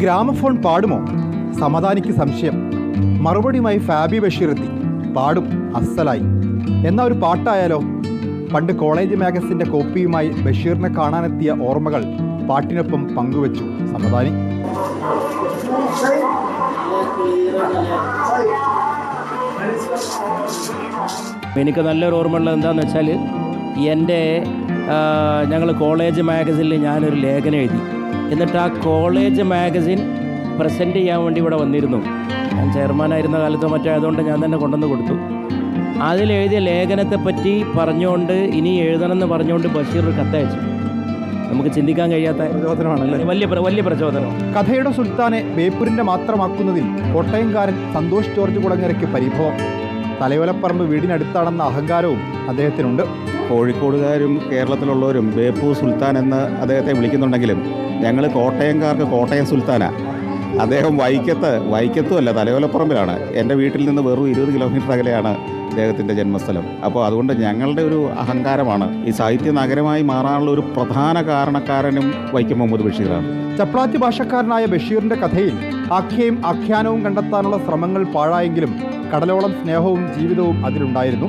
Gramophone പാടുമോ? സമാധാനിക്ക് സംശയം. മറുപടിയുമായി ഫാബി ബഷീർ എത്തി. പാടും. അസ്സലായി എന്നാ ഒരു പാട്ടായാലോ? പണ്ട് കോളേജ് മാഗസിന്റെ കോപ്പിയുമായി ബഷീറിനെ കാണാനെത്തിയ ഓർമ്മകൾ പാട്ടിനൊപ്പം പങ്കുവച്ചു. സമദാനി എനിക്ക് നല്ലൊരു ഓർമ്മയുള്ളത് എന്താന്ന് വെച്ചാൽ എന്റെ ഞങ്ങൾ കോളേജ് മാഗസിനിൽ ഞാനൊരു ലേഖനം എഴുതി. എന്നിട്ട് ആ കോളേജ് മാഗസിൻ പ്രസന്റ് ചെയ്യാൻ വേണ്ടി ഇവിടെ വന്നിരുന്നു. ഞാൻ ചെയർമാനായിരുന്ന കാലത്തോ മറ്റോ ആയതുകൊണ്ട് ഞാൻ തന്നെ കൊണ്ടുവന്ന് കൊടുത്തു. അതിലെഴുതിയ ലേഖനത്തെ പറ്റി പറഞ്ഞുകൊണ്ട് ഇനി എഴുതണമെന്ന് പറഞ്ഞുകൊണ്ട് ബഷീർ ഒരു കത്തയച്ചു നമുക്ക് ചിന്തിക്കാൻ കഴിയാത്ത പ്രചോദനമാണല്ലേ? വലിയ വലിയ പ്രചോദനം. കഥയുടെ സുൽത്താനെ ബേപ്പൂരിന്റെ മാത്രമാക്കുന്നതിൽ കോട്ടയംകാരൻ സന്തോഷ് ജോർജ് കുടങ്ങരയ്ക്ക് പരിഭവം. തലയോലപ്പറമ്പ് വീടിനടുത്താണെന്ന അഹങ്കാരവും അദ്ദേഹത്തിനുണ്ട്. കോഴിക്കോടുകാരും കേരളത്തിലുള്ളവരും ബേപ്പൂർ സുൽത്താൻ എന്ന് അദ്ദേഹത്തെ വിളിക്കുന്നുണ്ടെങ്കിലും ഞങ്ങൾ കോട്ടയംകാർക്ക് കോട്ടയം സുൽത്താന. അദ്ദേഹം വൈക്കത്ത് വൈക്കത്തും അല്ല തലയോലപ്പറമ്പിലാണ്. എന്റെ വീട്ടിൽ നിന്ന് വെറും ഇരുപത് കിലോമീറ്റർ അകലെയാണ് അദ്ദേഹത്തിന്റെ ജന്മസ്ഥലം. അപ്പോൾ അതുകൊണ്ട് ഞങ്ങളുടെ ഒരു അഹങ്കാരമാണ് ഈ സാഹിത്യ നഗരമായി മാറാനുള്ള ഒരു പ്രധാന കാരണക്കാരനും വൈക്കം മുഹമ്മദ് ബഷീറാണ്. ചപ്ലാത്തി ഭാഷക്കാരനായ ബഷീറിന്റെ കഥയിൽ ആഖ്യയും ആഖ്യാനവും കണ്ടെത്താനുള്ള ശ്രമങ്ങൾ പാഴായെങ്കിലും കടലോളം സ്നേഹവും ജീവിതവും അതിലുണ്ടായിരുന്നു.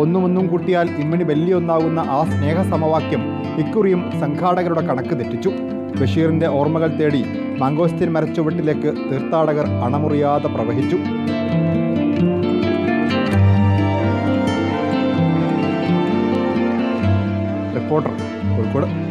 ഒന്നുമൊന്നും കൂട്ടിയാൽ ഇമ്മിണി വലിയൊന്നാകുന്ന ആ സ്നേഹ സമവാക്യം ഇക്കുറിയും സംഘാടകരുടെ കണക്ക് തെറ്റിച്ചു. ബഷീറിന്റെ ഓർമ്മകൾ തേടി മംഗോസ്തിൻ മരച്ചുവട്ടിലേക്ക് തീർത്ഥാടകർ അണമുറിയാതെ പ്രവഹിച്ചു. റിപ്പോർട്ടർ കോഴിക്കോട്.